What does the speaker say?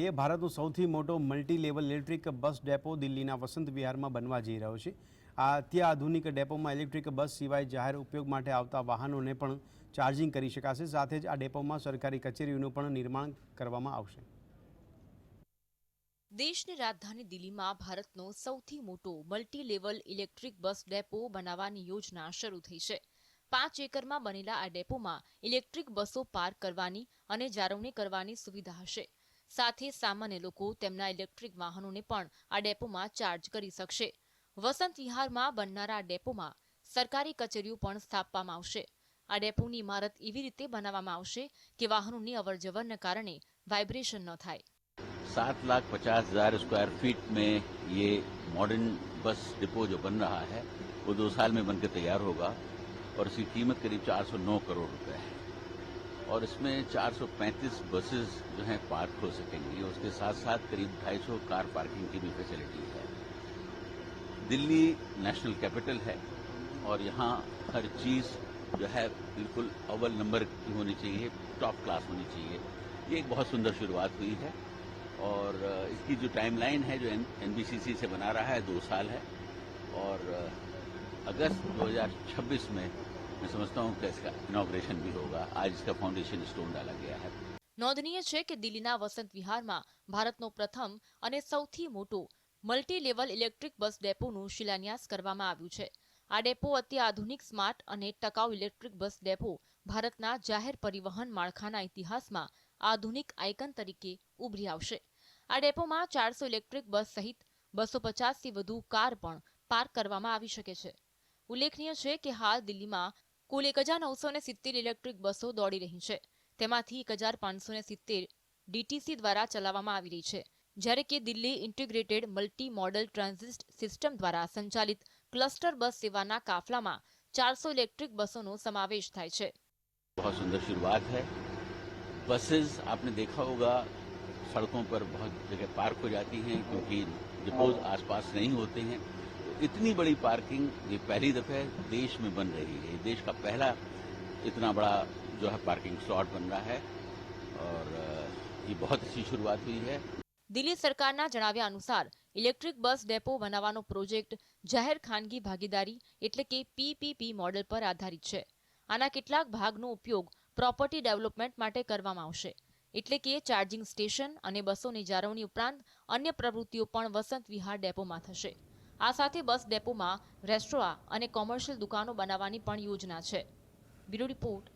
કરીએ ભારતનો સૌથી મોટો multi level electric bus depot દિલ્હીના વસંત વિહારમાં બનવા જઈ રહ્યો છે આ અત્યાધુનિક ડેપોમાં ઇલેક્ટ્રિક બસ સિવાય જાહેર ઉપયોગ માટે આવતા વાહનોને પણ ચાર્જિંગ કરી શકાશે સાથે જ આ ડેપોમાં સરકારી કચેરીઓનું પણ નિર્માણ કરવામાં આવશે દેશની રાજધાની દિલ્હીમાં ભારતનો સૌથી મોટો multi level electric bus depot બનાવવાની યોજના શરૂ થઈ છે પાંચ એકરમાં બનેલા આ ડેપોમાં ઇલેક્ટ્રિક બસો પાર્ક કરવાની અને જાળવણી કરવાની સુવિધા હશે સાથી સામાન્ય લોકો તેમના ઇલેક્ટ્રિક વાહનોને પણ આ ડેપોમાં ચાર્જ કરી શકે વસંત વિહારમાં બનનારા ડેપોમાં સરકારી કચેરીઓ પણ સ્થાપવામાં આવશે આ ડેપોની ઈમારત એવી રીતે બનાવવામાં આવશે કે વાહનોની અવરજવરને કારણે વાઇબ્રેશન ન થાય 7,50,000 स्क्वायर फीट મેં યે મોડર્ન બસ ડેપો જો બન રહા હૈ વો 2 સાલ મે બનકે તૈયાર હોગા ઓર ઉસકી કીમત करीब 409 કરોડ રૂપિયા હૈ और इसमें 435 बसेस जो हैं पार्क हो सकेंगी उसके साथ साथ करीब 250 कार पार्किंग की भी फैसिलिटी है दिल्ली नेशनल कैपिटल है और यहाँ हर चीज़ जो है बिल्कुल अव्वल नंबर की होनी चाहिए टॉप क्लास होनी चाहिए ये एक बहुत सुंदर शुरुआत हुई है और इसकी जो टाइमलाइन है जो एन से बना रहा है दो साल है और अगस्त 2026 में मैं समझता हूँ कि इसका इनॉग्रेशन भी होगा आज इसका फाउंडेशन स्टोन डाला गया है નોંધનીય છે કે દિલ્હીના વસંત વિહારમાં ભારતનો પ્રથમ અને સૌથી મોટો મલ્ટી લેવલ ઇલેક્ટ્રિક બસ ડેપોનું શિલાન્યાસ કરવામાં આવ્યું છે આ ડેપો અત્યાધુનિક સ્માર્ટ અને ટકાઉ ઇલેક્ટ્રિક બસ ડેપો ભારતના જાહેર પરિવહન માળખાના ઇતિહાસમાં આધુનિક આયકન તરીકે ઉભરી આવશે આ ડેપોમાં ચારસો ઇલેક્ટ્રિક બસ સહિત બસો પચાસથી વધુ કાર પણ પાર્ક કરવામાં આવી શકે છે ઉલ્લેખનીય છે કે હાલ દિલ્હીમાં કુલ એક હજાર નવસો ને સિત્તેર ઇલેક્ટ્રિક બસો દોડી રહી છે તેમાંથી એક હજાર પાંચસો ને સિત્તેર ડીટીસી દ્વારા ચલાવવામાં આવી રહી છે જ્યારે કે Delhi integrated multi modal transit system દ્વારા સંચાલિત ક્લસ્ટર બસ સેવાના કાફલામાં ચારસો ઇલેક્ટ્રિક બસોનો સમાવેશ થાય છે बहुत सुंदर शुरुआत है बसेस आपने देखा होगा सड़कों पर बहुत जगह पार्क हो जाती हैं क्योंकि डिपोज आसपास नहीं होते हैं इतनी बड़ी पार्किंग ये पहली दफे देश में बन रही है देश का पहला इतना बड़ा जो है पार्किंग स्लॉट बन रहा है और ये बहुत अच्छी शुरुआत हुई है दिल्ली सरकार ना जनाव्या अनुसार इलेक्ट्रिक बस डेपो बनावानो प्रोजेक्ट जाहिर खानगी भागीदारी એટલે કે પીપીપી મોડેલ પર આધારિત છે આના કેટલાક ભાગનો ઉપયોગ પ્રોપર્ટી ડેવલપમેન્ટ માટે કરવામાં આવશે એટલે કે ચાર્જિંગ સ્ટેશન અને બસોની જાળવણી ઉપરાંત અન્ય પ્રવૃત્તિઓ પણ વસંત વિહાર ડેપોમાં થશે આ સાથે બસ ડેપોમાં રેસ્ટોરાં અને કોમર્શિયલ દુકાનો બનાવવાની પણ યોજના છે બ્યુરો રિપોર્ટ